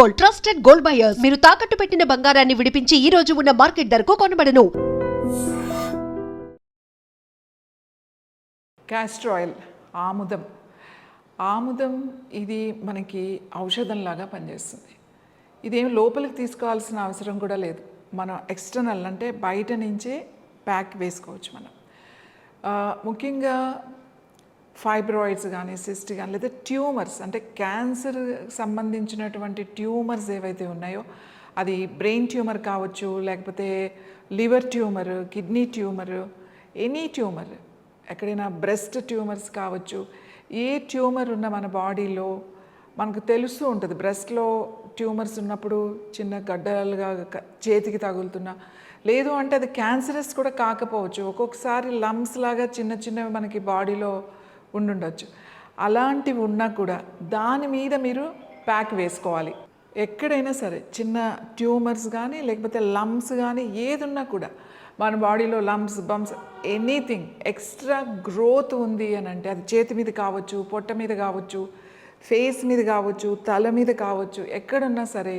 Gold trusted gold buyers. మీరు తాకట్టు పెట్టిన బంగారాన్ని విడిపించి ఈ రోజు ఉన్న మార్కెట్ ధరకు కొనబడను. క్యాస్టర్ ఆయిల్ ఆముదం. ఆముదం ఇది మనకి ఔషధంలాగా పనిచేస్తుంది. ఇదేం లోపలికి తీసుకోవాల్సిన అవసరం కూడా లేదు. మనం ఎక్స్టర్నల్ అంటే బయట నుంచే ప్యాక్ వేసుకోవచ్చు మనం. ముఖ్యంగా ఫైబ్రాయిడ్స్ కానీ సిస్ట్ కానీ లేదా ట్యూమర్స్ అంటే క్యాన్సర్ సంబంధించినటువంటి ట్యూమర్స్ ఏవైతే ఉన్నాయో అది బ్రెయిన్ ట్యూమర్ కావచ్చు లేకపోతే liver tumour kidney tumour any tumour ఎక్కడైనా బ్రెస్ట్ ట్యూమర్స్ కావచ్చు ఏ ట్యూమర్ ఉన్న మన బాడీలో మనకు తెలుస్తూ ఉంటుంది. బ్రెస్ట్లో ట్యూమర్స్ ఉన్నప్పుడు చిన్న గడ్డలుగా చేతికి తగులుతున్నా లేదు అంటే అది క్యాన్సరస్ కూడా కాకపోవచ్చు. ఒక్కొక్కసారి లమ్స్ లాగా చిన్న చిన్నవి మనకి బాడీలో ఉండుండొచ్చు. అలాంటివి ఉన్నా కూడా దాని మీద మీరు ప్యాక్ వేసుకోవాలి. ఎక్కడైనా సరే చిన్న ట్యూమర్స్ కానీ లేకపోతే లమ్స్ కానీ ఏది ఉన్నా కూడా మన బాడీలో lumps bumps anything extra growth ఉంది అని అంటే అది చేతి మీద కావచ్చు పొట్ట మీద కావచ్చు ఫేస్ మీద కావచ్చు తల మీద కావచ్చు ఎక్కడున్నా సరే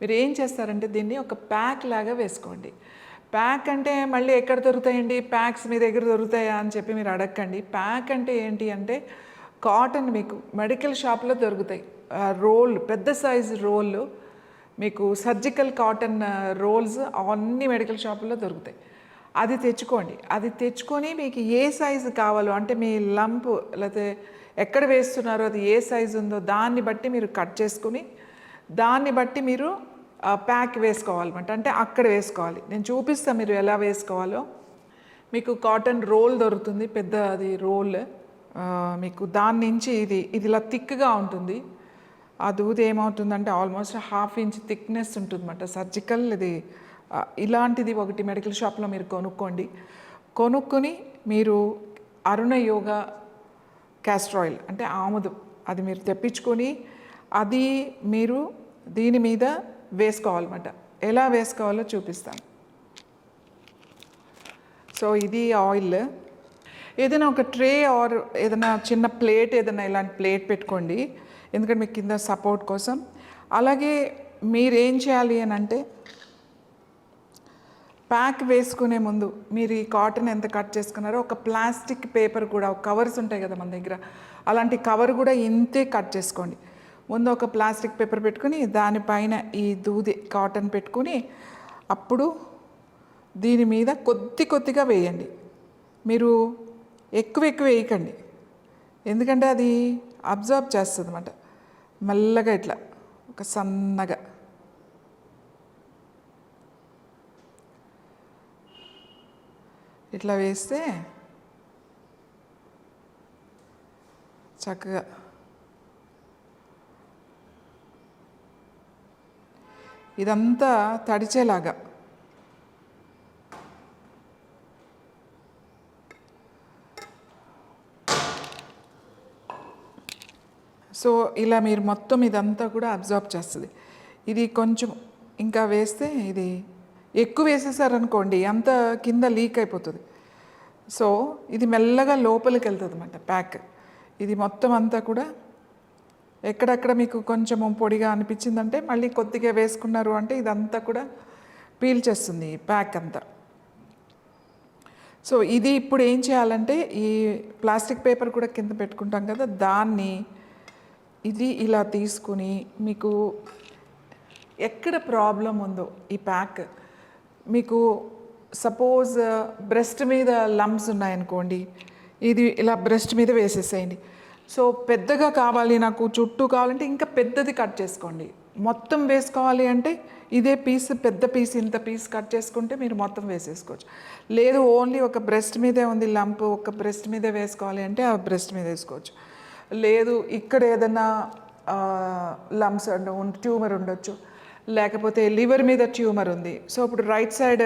మీరు ఏం చేస్తారంటే దీన్ని ఒక ప్యాక్ లాగా వేసుకోండి. ప్యాక్ అంటే మళ్ళీ ఎక్కడ దొరుకుతాయండి? ప్యాక్స్ మీ దగ్గర దొరుకుతాయా అని చెప్పి మీరు అడగండి ప్యాక్ అంటే ఏంటి అంటే కాటన్ మీకు మెడికల్ షాప్లో దొరుకుతాయి. రోల్ పెద్ద సైజు రోల్ మీకు సర్జికల్ కాటన్ రోల్స్ అన్ని మెడికల్ షాపుల్లో దొరుకుతాయి. అది తెచ్చుకోండి. అది తెచ్చుకొని మీకు ఏ సైజు కావాలో అంటే మీ లంప్ లేకపోతే ఎక్కడ వేస్తున్నారో అది ఏ సైజు ఉందో దాన్ని బట్టి మీరు కట్ చేసుకుని దాన్ని బట్టి మీరు ప్యాక్ వేసుకోవాలన్నమాట. అంటే అక్కడ వేసుకోవాలి. నేను చూపిస్తాను మీరు ఎలా వేసుకోవాలో. మీకు కాటన్ రోల్ దొరుకుతుంది పెద్ద అది రోల్ మీకు దాని నుంచి ఇది ఇది ఇలా థిక్గా ఉంటుంది. ఆ దూది ఏమవుతుందంటే ఆల్మోస్ట్ హాఫ్ ఇంచ్ థిక్నెస్ ఉంటుందన్నమాట. సర్జికల్ ఇది ఇలాంటిది ఒకటి మెడికల్ షాప్లో మీరు కొనుక్కోండి. కొనుక్కొని మీరు అరుణ యోగా క్యాస్టర్ ఆయిల్ అంటే ఆముదం అది మీరు తెప్పించుకొని అది మీరు దీని మీద వేసుకోవాలన్నమాట. ఎలా వేసుకోవాలో చూపిస్తాను. సో ఇది ఆయిల్. ఏదైనా ఒక ట్రే ఆర్ ఏదైనా చిన్న ప్లేట్ ఏదైనా ఇలాంటి ప్లేట్ పెట్టుకోండి. ఎందుకంటే మీకు కింద సపోర్ట్ కోసం. అలాగే మీరేం చేయాలి అని అంటే ప్యాక్ వేసుకునే ముందు మీరు ఈ కాటన్ ఎంత కట్ చేసుకున్నారో ఒక ప్లాస్టిక్ పేపర్ కూడా కవర్స్ ఉంటాయి కదా మన దగ్గర. అలాంటి కవర్ కూడా ఇంతే కట్ చేసుకోండి. ముందు ఒక ప్లాస్టిక్ పేపర్ పెట్టుకుని దానిపైన ఈ దూది కాటన్ పెట్టుకుని అప్పుడు దీని మీద కొద్ది కొద్దిగా వేయండి. మీరు ఎక్కువ ఎక్కువ వేయకండి. ఎందుకంటే అది అబ్జర్వ్ చేస్తుంది అనమాట మెల్లగా ఇట్లా ఒక సన్నగా. ఇట్లా వేస్తే చక్కగా ఇదంతా తడిచేలాగా. సో ఇలా మీరు మొత్తం ఇదంతా కూడా అబ్జర్వ్ చేస్తుంది. ఇది కొంచెం ఇంకా వేస్తే ఇది ఎక్కువ వేసేసారనుకోండి అంత కింద లీక్ అయిపోతుంది. సో ఇది మెల్లగా లోపలికి వెళ్తుంది అనమాట ప్యాక్. ఇది మొత్తం అంతా కూడా ఎక్కడెక్కడ మీకు కొంచెం పొడిగా అనిపించిందంటే మళ్ళీ కొద్దిగా వేసుకున్నారు అంటే ఇదంతా కూడా పీల్చేస్తుంది ఈ ప్యాక్ అంతా. సో ఇది ఇప్పుడు ఏం చేయాలంటే ఈ ప్లాస్టిక్ పేపర్ కూడా కింద పెట్టుకుంటాం కదా దాన్ని ఇది ఇలా తీసుకుని మీకు ఎక్కడ ప్రాబ్లం ఉందో ఈ ప్యాక్. మీకు సపోజ్ బ్రెస్ట్ మీద లమ్స్ ఉన్నాయనుకోండి ఇది ఇలా బ్రెస్ట్ మీద వేసేసేయండి. సో పెద్దగా కావాలి నాకు చుట్టూ కావాలంటే ఇంకా పెద్దది కట్ చేసుకోండి. మొత్తం వేసుకోవాలి అంటే ఇదే పీస్ పెద్ద పీస్ ఇంత పీస్ కట్ చేసుకుంటే మీరు మొత్తం వేసేసుకోవచ్చు. లేదు ఓన్లీ ఒక బ్రెస్ట్ మీదే ఉంది లంప్ ఒక బ్రెస్ట్ మీదే వేసుకోవాలి అంటే ఆ బ్రెస్ట్ మీద వేసుకోవచ్చు. లేదు ఇక్కడ ఏదైనా లంప్స్ ట్యూమర్ ఉండొచ్చు. లేకపోతే లివర్ మీద ట్యూమర్ ఉంది. సో ఇప్పుడు రైట్ సైడ్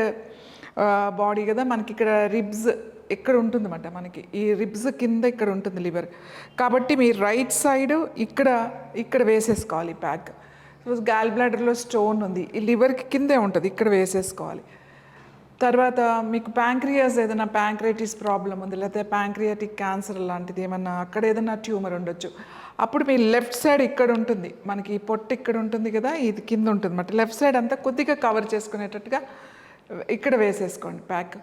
బాడీ కదా మనకి ఇక్కడ రిబ్స్ ఇక్కడ ఉంటుందన్నమాట మనకి. ఈ రిబ్స్ కింద ఇక్కడ ఉంటుంది లివర్. కాబట్టి మీ రైట్ సైడ్ ఇక్కడ ఇక్కడ వేసేసుకోవాలి ప్యాక్. సపోజ్ గాల్ బ్లాడర్లో స్టోన్ ఉంది ఈ లివర్కి కిందే ఉంటుంది ఇక్కడ వేసేసుకోవాలి. తర్వాత మీకు ప్యాంక్రియాస్ ఏదైనా ప్యాంక్రైటిస్ ప్రాబ్లం ఉంది లేకపోతే ప్యాంక్రియాటిక్ క్యాన్సర్ లాంటిది ఏమన్నా అక్కడ ఏదైనా ట్యూమర్ ఉండొచ్చు. అప్పుడు మీ లెఫ్ట్ సైడ్ ఇక్కడ ఉంటుంది. మనకి ఈ పొట్టు ఇక్కడ ఉంటుంది కదా ఇది కింద ఉంటుంది అన్నమాట లెఫ్ట్ సైడ్ అంతా కొద్దిగా కవర్ చేసుకునేటట్టుగా ఇక్కడ వేసేసుకోండి ప్యాక్.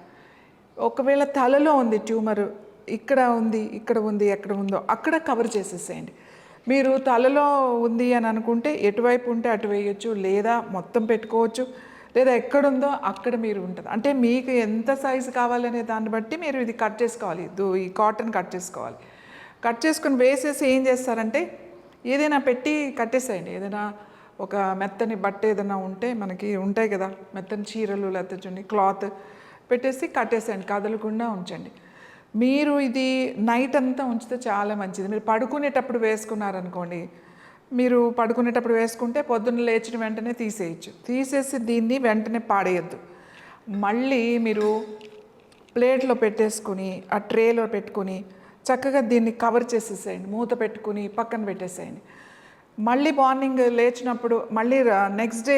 ఒకవేళ తలలో ఉంది ట్యూమర్ ఇక్కడ ఉంది ఇక్కడ ఉంది ఎక్కడ ఉందో అక్కడ కవర్ చేసేసేయండి. మీరు తలలో ఉంది అని అనుకుంటే ఎటువైపు ఉంటే అటు వేయొచ్చు లేదా మొత్తం పెట్టుకోవచ్చు లేదా ఎక్కడుందో అక్కడ మీరు ఉంటుంది. అంటే మీకు ఎంత సైజు కావాలనే దాన్ని బట్టి మీరు ఇది కట్ చేసుకోవాలి. ఈ కాటన్ కట్ చేసుకోవాలి. కట్ చేసుకుని వేసేసి ఏం చేస్తారంటే ఏదైనా పెట్టి కట్టేసేయండి. ఏదైనా ఒక మెత్తని బట్ట ఏదైనా ఉంటే మనకి ఉంటాయి కదా మెత్తని చీరలు లేకపోతే చూడండి క్లాత్ పెట్టేసి కట్టేసేయండి కదలకుండా ఉంచండి. మీరు ఇది నైట్ అంతా ఉంచితే చాలా మంచిది. మీరు పడుకునేటప్పుడు వేసుకున్నారనుకోండి మీరు పడుకునేటప్పుడు వేసుకుంటే పొద్దున్న లేచిన వెంటనే తీసేయచ్చు. తీసేసి దీన్ని వెంటనే పాడేయద్దు. మళ్ళీ మీరు ప్లేట్లో పెట్టేసుకుని ఆ ట్రేలో పెట్టుకుని చక్కగా దీన్ని కవర్ చేసేసేయండి. మూత పెట్టుకుని పక్కన పెట్టేసేయండి. మళ్ళీ మార్నింగ్ లేచినప్పుడు మళ్ళీ నెక్స్ట్ డే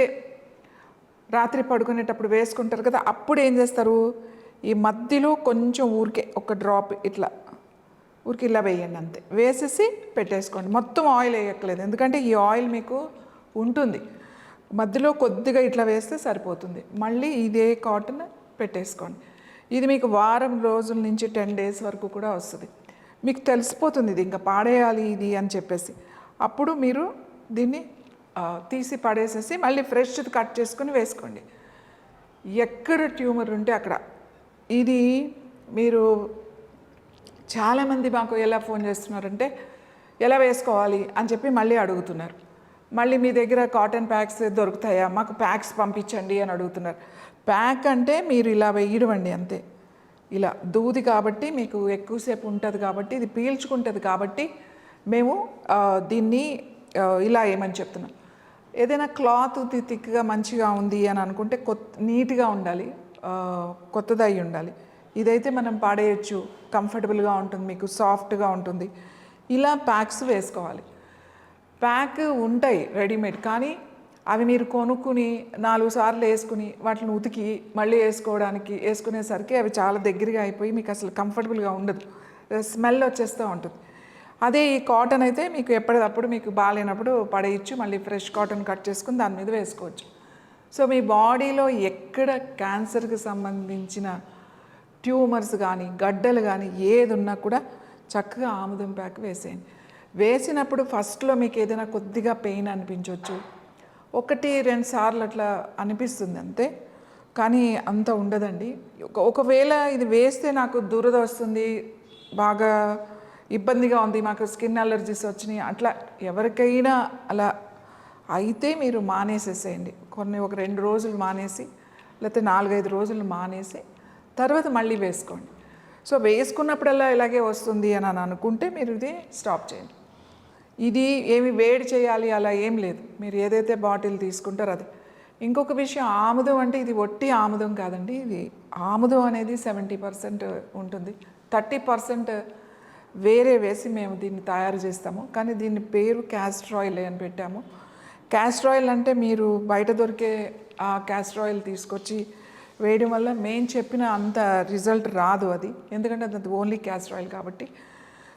రాత్రి పడుకునేటప్పుడు వేసుకుంటారు కదా అప్పుడు ఏం చేస్తారు? ఈ మధ్యలో కొంచెం ఊరికే ఒక డ్రాప్ ఇట్లా ఊరికి ఇలా వేయండి అంతే. వేసేసి పెట్టేసుకోండి. మొత్తం ఆయిల్ వేయక్కలేదు ఎందుకంటే ఈ ఆయిల్ మీకు ఉంటుంది. మధ్యలో కొద్దిగా ఇట్లా వేస్తే సరిపోతుంది. మళ్ళీ ఇదే కాటన్ పెట్టేసుకోండి. ఇది మీకు వారం రోజుల నుంచి టెన్ డేస్ వరకు కూడా వస్తుంది. మీకు తెలిసిపోతుంది ఇది ఇంకా పాడేయాలి ఇది అని చెప్పేసి. అప్పుడు మీరు దీన్ని తీసి పడేసేసి మళ్ళీ ఫ్రెష్ కట్ చేసుకుని వేసుకోండి. ఎక్కడ ట్యూమర్ ఉంటే అక్కడ. ఇది మీరు చాలామంది మాకు ఎలా ఫోన్ చేస్తున్నారంటే ఎలా వేసుకోవాలి అని చెప్పి మళ్ళీ అడుగుతున్నారు. మళ్ళీ మీ దగ్గర కాటన్ ప్యాక్స్ దొరుకుతాయా? మాకు ప్యాక్స్ పంపించండి అని అడుగుతున్నారు. ప్యాక్ అంటే మీరు ఇలా వేయడం అంతే. ఇలా దూది కాబట్టి మీకు ఎక్కువసేపు ఉంటుంది కాబట్టి ఇది పీల్చుకుంటుంది కాబట్టి మేము దీన్ని ఇలా ఏమని చెప్తున్నాం. ఏదైనా క్లాత్ థిక్గా మంచిగా ఉంది అని అనుకుంటే కొత్త నీట్గా ఉండాలి. కొత్తది అయి ఉండాలి. ఇదైతే మనం పాడేయచ్చు. కంఫర్టబుల్గా ఉంటుంది మీకు సాఫ్ట్గా ఉంటుంది. ఇలా ప్యాక్స్ వేసుకోవాలి. ప్యాక్ ఉంటాయి రెడీమేడ్ కానీ అవి మీరు కొనుక్కుని నాలుగు సార్లు వేసుకుని వాటిని ఉతికి మళ్ళీ వేసుకోవడానికి వేసుకునేసరికి అవి చాలా దగ్గరగా అయిపోయి మీకు అసలు కంఫర్టబుల్గా ఉండదు. స్మెల్ వచ్చేస్తూ ఉంటుంది. అదే ఈ కాటన్ అయితే మీకు ఎప్పటికప్పుడు మీకు బాగాలేనప్పుడు పడేయచ్చు మళ్ళీ ఫ్రెష్ కాటన్ కట్ చేసుకుని దాని మీద వేసుకోవచ్చు. సో మీ బాడీలో ఎక్కడ క్యాన్సర్కి సంబంధించిన ట్యూమర్స్ కానీ గడ్డలు కానీ ఏది ఉన్నా కూడా చక్కగా ఆముదం ప్యాక్ వేసేయండి. వేసినప్పుడు ఫస్ట్లో మీకు ఏదైనా కొద్దిగా పెయిన్ అనిపించవచ్చు ఒకటి రెండు సార్లు అట్లా అనిపిస్తుంది అంతే. కానీ అంత ఉండదండి. ఒక- ఒకవేళ ఇది వేస్తే నాకు దురద వస్తుంది బాగా ఇబ్బందిగా ఉంది మాకు స్కిన్ అలర్జీస్ వచ్చినాయి అట్లా ఎవరికైనా అలా అయితే మీరు మానేసేసేయండి. కొన్ని ఒక రెండు రోజులు మానేసి లేకపోతే నాలుగైదు రోజులు మానేసి తర్వాత మళ్ళీ వేసుకోండి. సో వేసుకున్నప్పుడల్లా ఇలాగే వస్తుంది అని అని అనుకుంటే మీరు ఇది స్టాప్ చేయండి. ఇది ఏమి వేడి చేయాలి అలా ఏం లేదు. మీరు ఏదైతే బాటిల్ తీసుకుంటారో అది. ఇంకొక విషయం ఆముదం అంటే ఇది ఒట్టి ఆముదం కాదండి ఇది ఆముదం అనేది సెవెంటీ పర్సెంట్ ఉంటుంది. థర్టీ పర్సెంట్ వేరే వేసి మేము దీన్ని తయారు చేస్తాము. కానీ దీని పేరు క్యాస్టర్ ఆయిల్ అని పెట్టాము. క్యాస్టర్ ఆయిల్ అంటే మీరు బయట దొరికే ఆ క్యాస్టర్ ఆయిల్ తీసుకొచ్చి వేయడం వల్ల మేము చెప్పిన అంత రిజల్ట్ రాదు అది. ఎందుకంటే అది ఓన్లీ క్యాస్టర్ ఆయిల్ కాబట్టి.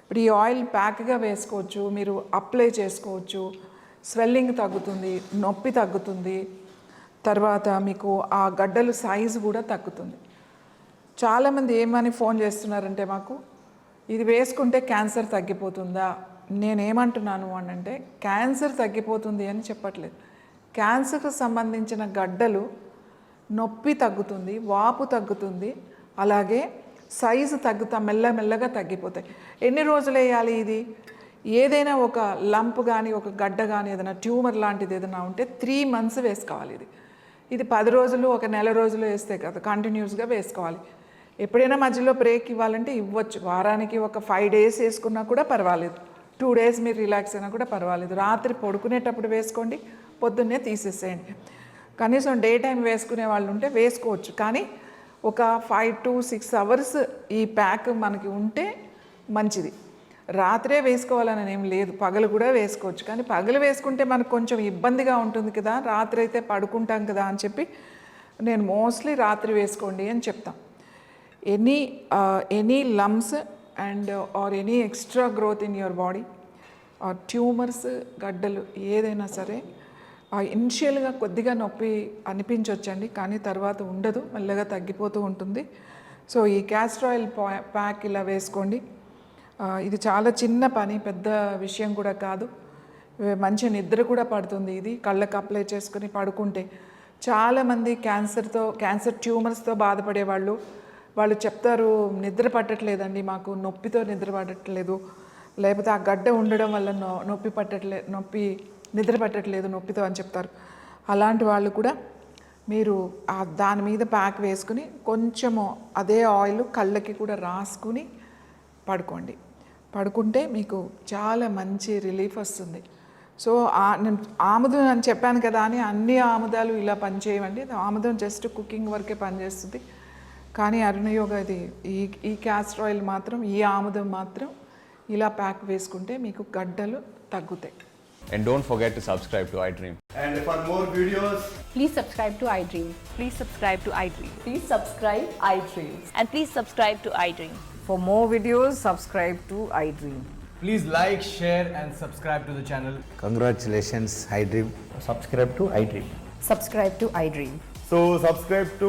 ఇప్పుడు ఈ ఆయిల్ ప్యాక్గా వేసుకోవచ్చు మీరు అప్లై చేసుకోవచ్చు. స్వెల్లింగ్ తగ్గుతుంది నొప్పి తగ్గుతుంది. తర్వాత మీకు ఆ గడ్డలు సైజు కూడా తగ్గుతుంది. చాలామంది ఏమని ఫోన్ చేస్తున్నారంటే మాకు ఇది వేసుకుంటే క్యాన్సర్ తగ్గిపోతుందా? నేనేమంటున్నాను అని అంటే క్యాన్సర్ తగ్గిపోతుంది అని చెప్పట్లేదు. క్యాన్సర్కు సంబంధించిన గడ్డలు నొప్పి తగ్గుతుంది వాపు తగ్గుతుంది అలాగే సైజు తగ్గుతా మెల్లమెల్లగా తగ్గిపోతాయి. ఎన్ని రోజులు వేయాలి ఇది? ఏదైనా ఒక లంప్ కానీ ఒక గడ్డ కానీ ఏదైనా ట్యూమర్ లాంటిది ఏదైనా ఉంటే త్రీ మంత్స్ వేసుకోవాలి ఇది. ఇది పది రోజులు ఒక నెల రోజులు వేస్తే కదా కంటిన్యూస్గా వేసుకోవాలి. ఎప్పుడైనా మధ్యలో బ్రేక్ ఇవ్వాలంటే ఇవ్వచ్చు. వారానికి ఒక ఫైవ్ డేస్ వేసుకున్నా కూడా పర్వాలేదు. టూ డేస్ మీరు రిలాక్స్ అయినా కూడా పర్వాలేదు. రాత్రి పడుకునేటప్పుడు వేసుకోండి పొద్దున్నే తీసేసేయండి. కనీసం డే టైం వేసుకునే వాళ్ళు ఉంటే వేసుకోవచ్చు. కానీ ఒక ఫైవ్ టు సిక్స్ అవర్స్ ఈ ప్యాక్ మనకి ఉంటే మంచిది. రాత్రే వేసుకోవాలని ఏం లేదు. పగలు కూడా వేసుకోవచ్చు. కానీ పగలు వేసుకుంటే మనకు కొంచెం ఇబ్బందిగా ఉంటుంది కదా. రాత్రి అయితే పడుకుంటాం కదా అని చెప్పి నేను మోస్ట్లీ రాత్రి వేసుకోండి అని any any lumps and or any extra growth in your body or tumours గడ్డలు ఏదైనా సరే ఇనిషియల్గా కొద్దిగా నొప్పి అనిపించవచ్చండి కానీ తర్వాత ఉండదు. మెల్లగా తగ్గిపోతూ ఉంటుంది. సో ఈ క్యాస్టర్ ఆయిల్ ప్యాక్ ఇలా వేసుకోండి. ఇది చాలా చిన్న పని పెద్ద విషయం కూడా కాదు. మంచి నిద్ర కూడా పడుతుంది ఇది. కళ్ళకు అప్లై చేసుకుని పడుకుంటే చాలామంది క్యాన్సర్తో క్యాన్సర్ ట్యూమర్స్తో బాధపడే వాళ్ళు వాళ్ళు చెప్తారు నిద్ర పట్టట్లేదండి మాకు నొప్పితో నిద్ర పట్టట్లేదు. లేకపోతే ఆ గడ్డ ఉండడం వల్ల నో నొప్పి పట్టట్లే నొప్పి నిద్ర పట్టట్లేదు నొప్పితో అని చెప్తారు. అలాంటి వాళ్ళు కూడా మీరు ఆ దాని మీద ప్యాక్ వేసుకుని కొంచెము అదే ఆయిల్ కళ్ళకి కూడా రాసుకుని పడుకోండి. పడుకుంటే మీకు చాలా మంచి రిలీఫ్ వస్తుంది. సో నేను ఆముదం అని చెప్పాను కదా అని అన్ని ఆముదాలు ఇలా పనిచేయవండి. ఆముదం జస్ట్ కుకింగ్ వరకే పనిచేస్తుంది. కానీ అరుణయోగ ఇది ఈ ఈ క్యాస్టర్ ఆయిల్ మాత్రం ఈ ఆముదం మాత్రం ఇలా ప్యాక్ వేసుకుంటే మీకు గడ్డలు తగ్గుతాయి And don't forget to subscribe to iDream. And for more videos, Please subscribe to iDream. Please subscribe to iDream. Please subscribe iDream. And please subscribe to iDream. For more videos, subscribe to iDream. please like, share, and subscribe to the channel. Congratulations, iDream. subscribe to iDream. Subscribe to iDream. So subscribe to